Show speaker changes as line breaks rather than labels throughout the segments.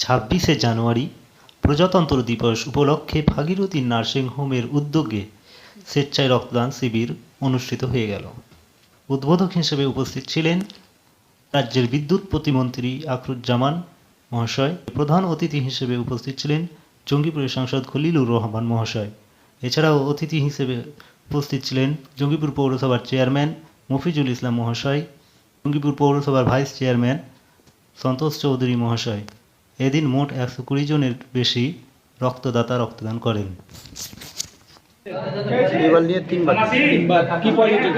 ছাব্বিশে জানুয়ারি প্রজাতন্ত্র দিবস উপলক্ষে ভাগীরথী নার্সিংহোমের উদ্যোগে স্বেচ্ছায় রক্তদান শিবির অনুষ্ঠিত হয়ে গেল। উদ্বোধক হিসেবে উপস্থিত ছিলেন রাজ্যের বিদ্যুৎ প্রতিমন্ত্রী আখরুজ্জামান মহাশয়। প্রধান অতিথি হিসেবে উপস্থিত ছিলেন জঙ্গিপুরের সাংসদ খলিলুর রহমান মহাশয়। এছাড়াও অতিথি হিসেবে উপস্থিত ছিলেন জঙ্গিপুর পৌরসভার চেয়ারম্যান মফিজুল ইসলাম মহাশয়, জঙ্গিপুর পৌরসভার ভাইস চেয়ারম্যান সন্তোষ চৌধুরী মহাশয়। এদিন মোট একশো কুড়ি জনের বেশি রক্তদাতা রক্তদান করেন।
এবার নিয়ে তিনবার
তিনবার। কি পজিটিভ?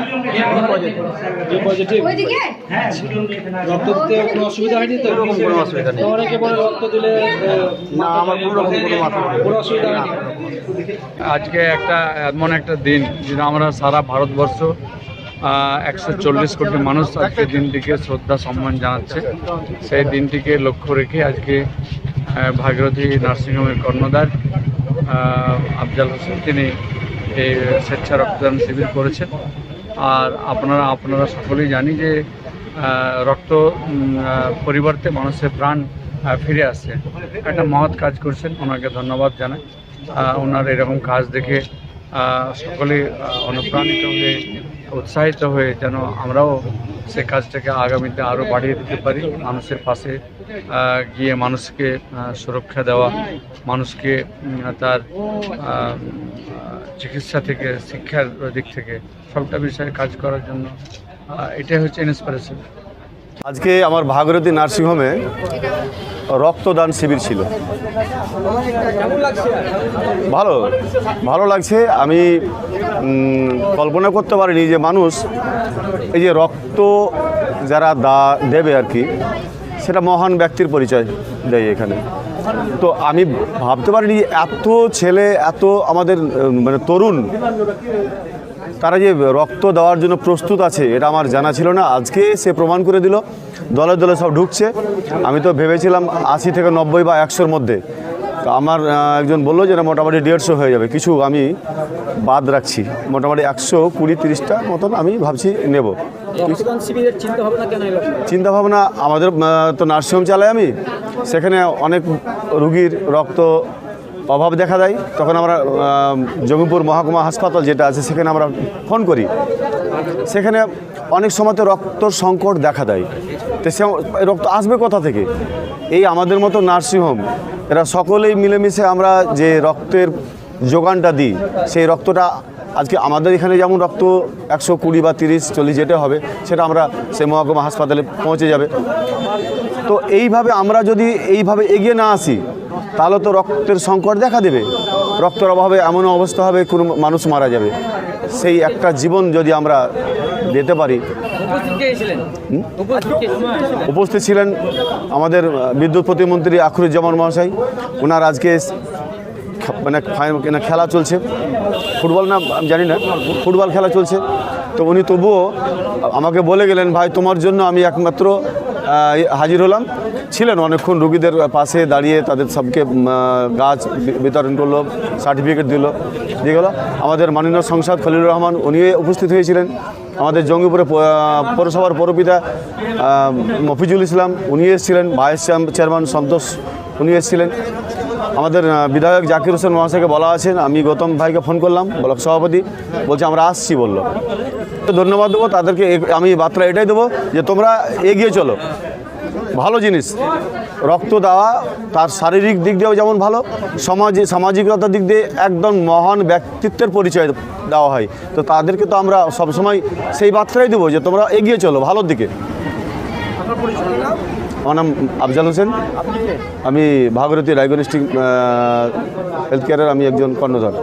কি পজিটিভ?
ওইদিকে?
রক্ত দিতে কোনো অসুবিধা হয়নি তো?
কোনো কোনো অসুবিধা নেই।
অনেকে বলে রক্ত দিলে
না আমার কোনো রকম কোনো মাথা
কোনো অসুবিধা হয়নি?
আজকে একটা এমন একটা দিন যেটা আমরা সারা ভারতবর্ষ একশো চল্লিশ কোটি মানুষ আজকে দিনটিকে শ্রদ্ধা, সম্মান জানাচ্ছে। সেই দিনটিকে লক্ষ্য রেখে আজকে ভাগীরথী নার্সিংহোমের কর্ণধার আফজাল হোসেন, তিনি এই স্বেচ্ছা রক্তদান শিবির করেছেন। আর আপনারা আপনারা সকলেই জানি যে রক্ত পরিবর্তে মানুষের প্রাণ ফিরে আসছে। একটা মহৎ কাজ করছেন। ওনাকে ধন্যবাদ জানাই। ওনার এরকম কাজ দেখে সকলে অনুপ্রাণিত হয়ে, উৎসাহিত হয়ে যেন আমরাও সে কাজটাকে আগামীতে আরও বাড়িয়ে দিতে পারি। মানুষের পাশে গিয়ে মানুষকে সুরক্ষা দেওয়া, মানুষকে তার চিকিৎসা থেকে, শিক্ষার দিক থেকে সবটা বিষয়ে কাজ করার জন্য এটাই হচ্ছে ইন্সপিরেশন
আজকে আমার ভাগীরথী নার্সিংহোমে রক্তদান শিবির ছিল। ভালো ভালো লাগছে। আমি কল্পনা করতে পারিনি যে মানুষ এই যে রক্ত যারা দা, দেবে আর কি, সেটা মহান ব্যক্তির পরিচয় দেয় এখানে। তো আমি ভাবতে পারিনি এত ছেলে, এত আমাদের মানে তরুণ তারা যে রক্ত দেওয়ার জন্য প্রস্তুত আছে এটা আমার জানা ছিল না। আজকে সে প্রমাণ করে দিল দলে দলে সব ঢুকছে। আমি তো ভেবেছিলাম আশি থেকে নব্বই বা একশোর মধ্যে। তো আমার একজন বলল যে মোটামুটি দেড়শো হয়ে যাবে। কিছু আমি বাদ রাখছি। মোটামুটি একশো কুড়ি তিরিশটা মতন আমি ভাবছি নেব।
রক্তদান শিবিরের চিন্তা ভাবনা কেন এলো?
চিন্তা ভাবনা আমাদের তো নার্সিংহোম চালাই আমি। সেখানে অনেক রুগীর রক্ত অভাব দেখা দেয়। তখন আমরা জঙ্গিপুর মহকুমা হাসপাতাল যেটা আছে, সেখানে আমরা ফোন করি। সেখানে অনেক সময় তো রক্ত সংকট দেখা দেয়। তো সে রক্ত আসবে কোথা থেকে? এই আমাদের মতো নার্সিংহোম, এরা সকলেই মিলেমিশে আমরা যে রক্তের যোগানটা দিই, সেই রক্তটা আজকে আমাদের এখানে যেমন রক্ত একশো কুড়ি বা তিরিশ, চল্লিশ যেটা হবে, সেটা আমরা সেই মহকুমা হাসপাতালে পৌঁছে যাবে। তো এইভাবে আমরা যদি এইভাবে এগিয়ে না আসি তাহলে তো রক্তের সংকট দেখা দেবে। রক্তের অভাবে এমন অবস্থা হবে কোনো মানুষ মারা যাবে। সেই একটা জীবন যদি আমরা দিতে পারি।
উপস্থিত ছিলেন?
আমাদের বিদ্যুৎ প্রতিমন্ত্রী আখরুজ্জামান মহাশয়। ওনার আজকে মানে মানে খেলা চলছে। ফুটবল না আমি জানি না। ফুটবল খেলা চলছে। তো উনি তবুও আমাকে বলে গেলেন ভাই তোমার জন্য আমি একমাত্র হাজির হলাম। ছিলেন অনেকক্ষণ রুগীদের পাশে দাঁড়িয়ে তাদের সবকে গাছ বিতরণ করল সার্টিফিকেট দিল। দিয়ে আমাদের মাননীয় সংসদ খলিলুর রহমান উনি উপস্থিত হয়েছিলেন। আমাদের জঙ্গিপুরে পৌরসভার পরপিতা মফিজুল ইসলাম উনি এসেছিলেন। ভাইস চেয়ারম্যান সন্তোষ উনি এসেছিলেন। আমাদের বিধায়ক জাকির হোসেন মহাশয়কে বলা আছেন আমি গৌতম ভাইকে ফোন করলাম ব্লক সভাপতি, বলছে আমরা আসছি বলল। তো ধন্যবাদ দেবো, তাদেরকে আমি বার্তা এটাই দেবো যে তোমরা এগিয়ে চলো। ভালো জিনিস, রক্ত দেওয়া তার শারীরিক দিক দিয়েও যেমন ভালো, সমাজে, সামাজিকতার দিক দিয়ে একদম মহান ব্যক্তিত্বের পরিচয় দেওয়া হয়। তো তাদেরকে তো আমরা সবসময় সেই বার্তাই দেবো যে তোমরা এগিয়ে চলো ভালোর দিকে। আমার নাম আফজাল হোসেন। আমি ভাগরতী ডায়াগনস্টিক হেলথ কেয়ারের আমি একজন কর্ণধার।